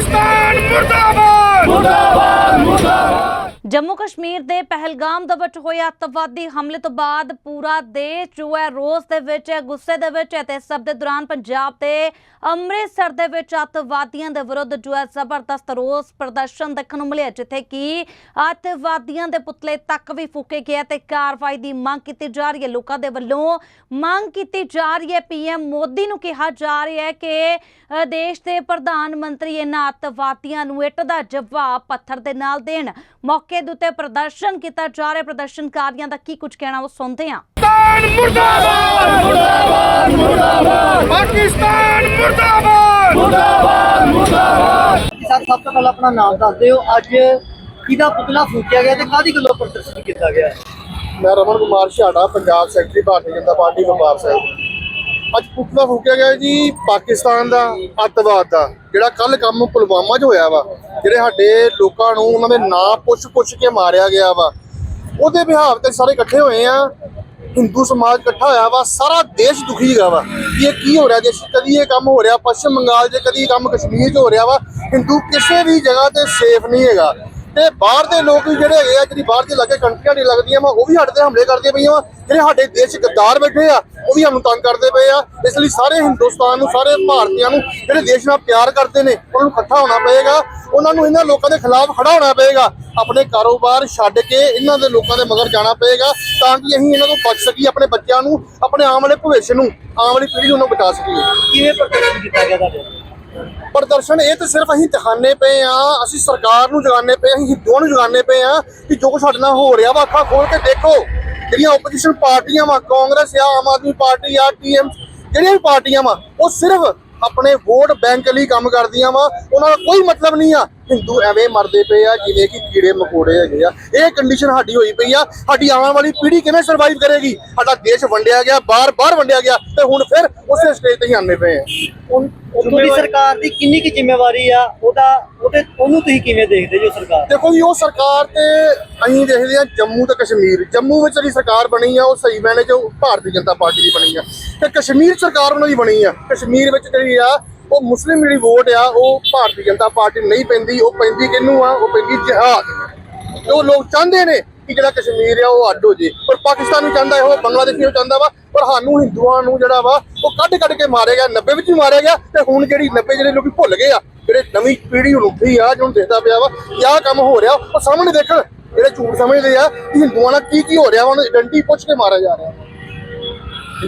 ਪਾਕਿਸਤਾਨ ਮੁਰਦਾਬਾਦ! ਜੰਮੂ ਕਸ਼ਮੀਰ ਦੇ ਪਹਿਲਗਾਮ ਦੇ ਵਿੱਚ ਹੋਏ ਅੱਤਵਾਦੀ ਹਮਲੇ ਤੋਂ ਬਾਅਦ ਪੂਰਾ ਦੇਸ਼ ਜੋ ਹੈ ਰੋਸ ਦੇ ਵਿੱਚ ਹੈ ਗੁੱਸੇ ਦੇ ਵਿੱਚ ਹੈ ਤੇ ਸਭ ਦੇ ਦੌਰਾਨ ਪੰਜਾਬ ਤੇ ਅੰਮ੍ਰਿਤਸਰ ਦੇ ਵਿੱਚ ਅੱਤਵਾਦੀਆਂ ਦੇ ਵਿਰੁੱਧ ਜੋ ਹੈ ਜ਼ਬਰਦਸਤ ਰੋਸ ਪ੍ਰਦਰਸ਼ਨ ਦੇਖਣ ਨੂੰ ਮਿਲਿਆ, ਜਿੱਥੇ ਕਿ ਅੱਤਵਾਦੀਆਂ ਦੇ ਪੁਤਲੇ ਤੱਕ ਵੀ ਫੂਕੇ ਗਏ ਤੇ ਕਾਰਵਾਈ ਦੀ ਮੰਗ ਕੀਤੀ ਜਾ ਰਹੀ ਹੈ। ਲੋਕਾਂ ਦੇ ਵੱਲੋਂ ਮੰਗ ਕੀਤੀ ਜਾ ਰਹੀ ਹੈ। ਪੀਐਮ ਮੋਦੀ ਨੂੰ ਕਿਹਾ ਜਾ ਰਿਹਾ ਹੈ ਕਿ ਦੇਸ਼ ਦੇ ਪ੍ਰਧਾਨ ਮੰਤਰੀ ਇਹਨਾਂ ਅੱਤਵਾਦੀਆਂ ਨੂੰ ਇੱਟ ਦਾ ਜਵਾਬ ਪੱਥਰ ਦੇ ਨਾਲ ਦੇਣ ਮੌਕੇ ਦੇ ਉੱਤੇ ਪ੍ਰਦਰਸ਼ਨ ਕੀਤਾ ਜਾ ਰਿਹਾ। ਪ੍ਰਦਰਸ਼ਨਕਾਰੀਆਂ ਦਾ ਕੀ ਕੁਝ ਕਹਿਣਾ ਉਹ ਸੁਣਦੇ ਹਾਂ। ਪਾਕਿਸਤਾਨ ਮੁਰਦਾਬਾਦ! ਮੁਰਦਾਬਾਦ! ਮੁਰਦਾਬਾਦ! ਪਾਕਿਸਤਾਨ ਮੁਰਦਾਬਾਦ! ਮੁਰਦਾਬਾਦ! ਮੁਰਦਾਬਾਦ! ਸਰ ਸਭ ਤੋਂ ਪਹਿਲਾਂ ਆਪਣਾ ਨਾਮ ਦੱਸ ਦਿਓ। ਅੱਜ ਕਿਹਦਾ ਪੁਤਲਾ ਫੂਕਿਆ ਗਿਆ ਤੇ ਕਾਦੀ ਗੱਲੋਂ ਪ੍ਰਦਰਸ਼ਨ ਕੀਤਾ ਗਿਆ? ਮੈਂ ਰਮਨ ਕੁਮਾਰ ਛਾੜਾ ਪੰਜਾਬ ਸੈਕਟਰੀ ਭਾਰਤੀ ਜਨਤਾ ਪਾਰਟੀ ਵਪਾਰ ਸਾਹਿਬ। ਅੱਜ ਪੁਤਲਾ ਫੂਕਿਆ ਗਿਆ ਜੀ ਪਾਕਿਸਤਾਨ ਦਾ ਅੱਤਵਾਦ ਦਾ, ਜਿਹੜਾ ਕੱਲ ਕੰਮ ਪੁਲਵਾਮਾ 'ਚ ਹੋਇਆ ਵਾ, ਜਿਹੜੇ ਸਾਡੇ ਲੋਕਾਂ ਨੂੰ ਉਹਨਾਂ ਦੇ ਨਾਂ ਪੁੱਛ-ਪੁੱਛ ਕੇ ਮਾਰਿਆ ਗਿਆ ਵਾ। ਉਹਦੇ ਵਿਹਾਰ ਤੇ ਸਾਰੇ ਇਕੱਠੇ ਹੋਏ ਆ, ਹਿੰਦੂ ਸਮਾਜ ਇਕੱਠਾ ਹੋਇਆ ਵਾ, ਸਾਰਾ ਦੇਸ਼ ਦੁਖੀ ਹੈਗਾ ਵਾ। ਕਿ ਇਹ ਕੀ ਹੋ ਰਿਹਾ ਦੇਸ਼ ਕਦੀ ਇਹ ਕੰਮ ਹੋ ਰਿਹਾ, ਪੱਛਮ ਬੰਗਾਲ 'ਚ ਕਦੀ ਇਹ ਕੰਮ ਕਸ਼ਮੀਰ 'ਚ ਹੋ ਰਿਹਾ ਵਾ, ਹਿੰਦੂ ਕਿਸੇ ਵੀ ਜਗ੍ਹਾ ਤੇ ਸੇਫ ਨਹੀਂ ਹੈਗਾ। ਤੇ ਬਾਹਰ ਦੇ ਲੋਕ ਵੀ ਜਿਹੜੇ ਹੈਗੇ ਆ, ਜਿਹੜੀ ਬਾਹਰ ਦੇ ਲਾਗੇ ਕੰਟਰੀਆਂ ਨਹੀਂ ਲੱਗਦੀਆਂ ਵਾ, ਉਹ ਵੀ ਸਾਡੇ ਤੇ ਹਮਲੇ ਕਰਦੀਆਂ ਪਈਆਂ ਵਾ। ਜਿਹੜੇ ਸਾਡੇ ਦੇਸ਼ ਗੱਦਾਰ ਬੈਠੇ ਆ, ਉਹ ਵੀ ਸਾਨੂੰ ਤੰਗ ਕਰਦੇ ਪਏ ਆ। ਇਸ ਲਈ ਸਾਰੇ ਹਿੰਦੁਸਤਾਨ ਨੂੰ, ਸਾਰੇ ਭਾਰਤੀਆਂ ਨੂੰ ਜਿਹੜੇ ਦੇਸ਼ ਨਾਲ ਪਿਆਰ ਕਰਦੇ ਨੇ, ਉਹਨਾਂ ਨੂੰ ਇਕੱਠਾ ਹੋਣਾ ਪਏਗਾ। ਉਹਨਾਂ ਨੂੰ ਇਹਨਾਂ ਲੋਕਾਂ ਦੇ ਖਿਲਾਫ ਖੜਾ ਹੋਣਾ ਪਏਗਾ। ਆਪਣੇ ਕਾਰੋਬਾਰ ਛੱਡ ਕੇ ਇਹਨਾਂ ਦੇ ਲੋਕਾਂ ਦੇ ਮਗਰ ਜਾਣਾ ਪਏਗਾ, ਤਾਂ ਕਿ ਅਸੀਂ ਇਹਨਾਂ ਤੋਂ ਬਚ ਸਕੀਏ, ਆਪਣੇ ਬੱਚਿਆਂ ਨੂੰ, ਆਪਣੇ ਆਉਣ ਵਾਲੇ ਭਵਿੱਖ ਨੂੰ ਆਉਣ ਵਾਲੀ ਪੀੜ੍ਹੀ ਨੂੰ ਬਚਾ ਸਕੀਏ। ਕਿਵੇਂ ਪ੍ਰਦਰਸ਼ਨ ਕੀਤਾ ਗਿਆ ਤੁਹਾਡੇ? ਪ੍ਰਦਰਸ਼ਨ, ਇਹ ਤਾਂ ਸਿਰਫ ਅਸੀਂ ਦਿਖਾਣੇ ਪਏ ਆ ਅਸੀਂ ਸਰਕਾਰ ਨੂੰ ਜਗਾਣੇ ਪਏ ਅਸੀਂ ਹਿੰਦੂਆਂ ਨੂੰ ਜਗਾਣੇ ਪਏ ਆ ਕਿ ਜੋ ਕੁਛ ਸਾਡੇ ਨਾਲ ਹੋ ਰਿਹਾ ਵਾ, ਅੱਖਾਂ ਖੋਲ ਕੇ ਦੇਖੋ, ਜਿਹੜੀਆਂ ਆਪੋਜੀਸ਼ਨ ਪਾਰਟੀਆਂ ਵਾ, ਕਾਂਗਰਸ ਆ, ਆਮ ਆਦਮੀ ਪਾਰਟੀ ਆ ਟੀਐਮ ਜਿਹੜੀਆਂ ਵੀ ਪਾਰਟੀਆਂ ਵਾ, ਉਹ ਸਿਰਫ ਆਪਣੇ ਵੋਟ ਬੈਂਕ ਲਈ ਕੰਮ ਕਰਦੀਆਂ ਵਾ, ਉਹਨਾਂ ਦਾ ਕੋਈ ਮਤਲਬ ਨਹੀਂ ਆ ਹਿੰਦੂ ਐਵੇਂ ਮਰਦੇ ਪਏ ਆ ਜਿਵੇਂ ਕਿ ਕੀੜੇ ਮਕੋੜੇ ਹੈਗੇ ਆ। ਇਹ ਕੰਡੀਸ਼ਨ ਸਾਡੀ ਹੋਈ ਪਈ ਆ। ਸਾਡੀ ਆਉਣ ਵਾਲੀ ਪੀੜ੍ਹੀ ਕਿਵੇਂ ਸਰਵਾਈਵ ਕਰੇਗੀ? ਸਾਡਾ ਦੇਸ਼ ਵੰਡਿਆ ਗਿਆ ਬਾਹਰ ਬਾਹਰ ਵੰਡਿਆ ਗਿਆ ਤੇ ਹੁਣ ਫਿਰ ਉਸੇ ਸਟੇਜ ਤੇ ਹੀ ਆਨੇ ਪਏ ਆ। ਉੱਥੋਂ ਦੀ ਸਰਕਾਰ ਦੀ ਕਿੰਨੀ ਕੀ ਜ਼ਿੰਮੇਵਾਰੀ ਆ ਉਹਦਾ ਉਹਦੇ ਉਹਨੂੰ ਤੁਸੀਂ ਕਿਵੇਂ ਦੇਖਦੇ ਜੋ ਸਰਕਾਰ? ਦੇਖੋ ਜੀ ਉਹ ਸਰਕਾਰ ਤੇ ਅਸੀਂ ਦੇਖਦੇ ਹਾਂ ਜੰਮੂ ਤੇ ਕਸ਼ਮੀਰ। ਜੰਮੂ ਵਿੱਚ ਜਿਹੜੀ ਸਰਕਾਰ ਬਣੀ ਆ ਉਹ ਸਹੀ ਮੈਨੇ ਜੋ ਭਾਰਤੀ ਜਨਤਾ ਪਾਰਟੀ ਦੀ ਬਣੀ ਆ। ਤੇ ਕਸ਼ਮੀਰ ਸਰਕਾਰ ਉਹਨਾਂ ਦੀ ਬਣੀ ਆ। ਕਸ਼ਮੀਰ ਵਿੱਚ ਜਿਹੜੀ ਆ ਉਹ ਮੁਸਲਿਮ ਜਿਹੜੀ ਵੋਟ ਆ, ਉਹ ਭਾਰਤੀ ਜਨਤਾ ਪਾਰਟੀ ਨੂੰ ਨਹੀਂ ਪੈਂਦੀ, ਉਹ ਪੈਂਦੀ ਕਿਹਨੂੰ ਆ? ਉਹ ਪੈਂਦੀ ਜਿਹਾਦ। ਤੇ ਉਹ ਲੋਕ ਚਾਹੁੰਦੇ ਨੇ ਕਿ ਜਿਹੜਾ ਕਸ਼ਮੀਰ ਆ, ਉਹ ਅੱਡ ਹੋ ਜੇ। ਪਰ ਪਾਕਿਸਤਾਨ ਨੂੰ ਚਾਹੁੰਦਾ ਹੈ ਉਹ ਬੰਗਲਾਦੇਸ਼ ਨੂੰ ਚਾਹੁੰਦਾ ਵਾ, ਪਰ ਸਾਨੂੰ ਹਿੰਦੂਆਂ ਨੂੰ ਜਿਹੜਾ ਵਾ, ਉਹ ਕੱਢ ਕੱਢ ਕੇ ਮਾਰਿਆ ਗਿਆ 90 ਵਿੱਚ ਵੀ ਮਾਰਿਆ ਗਿਆ, ਤੇ ਹੁਣ ਜਿਹੜੀ 90 ਜਿਹੜੇ ਲੋਕੀ ਭੁੱਲ ਗਏ ਆ, ਜਿਹੜੇ ਨਵੀਂ ਪੀੜ੍ਹੀ ਹੁਣ ਉੱਠੀ ਆ, ਜਿਹਨੂੰ ਦੇਖਦਾ ਪਿਆ ਵਾ, ਕਿ ਆਹ ਕੰਮ ਹੋ ਰਿਹਾ, ਉਹ ਸਾਹਮਣੇ ਦੇਖਣ, ਜਿਹੜੇ ਝੂਠ ਸਮਝਦੇ ਆ, ਕਿ ਹਿੰਦੂਆਂ ਨਾਲ ਕੀ ਕੀ ਹੋ ਰਿਹਾ ਵਾ, ਉਹਨਾਂ ਦੀ ਆਇਡੈਂਟੀ ਪੁੱਛ ਕੇ ਮਾਰਿਆ ਜਾ ਰਿਹਾ।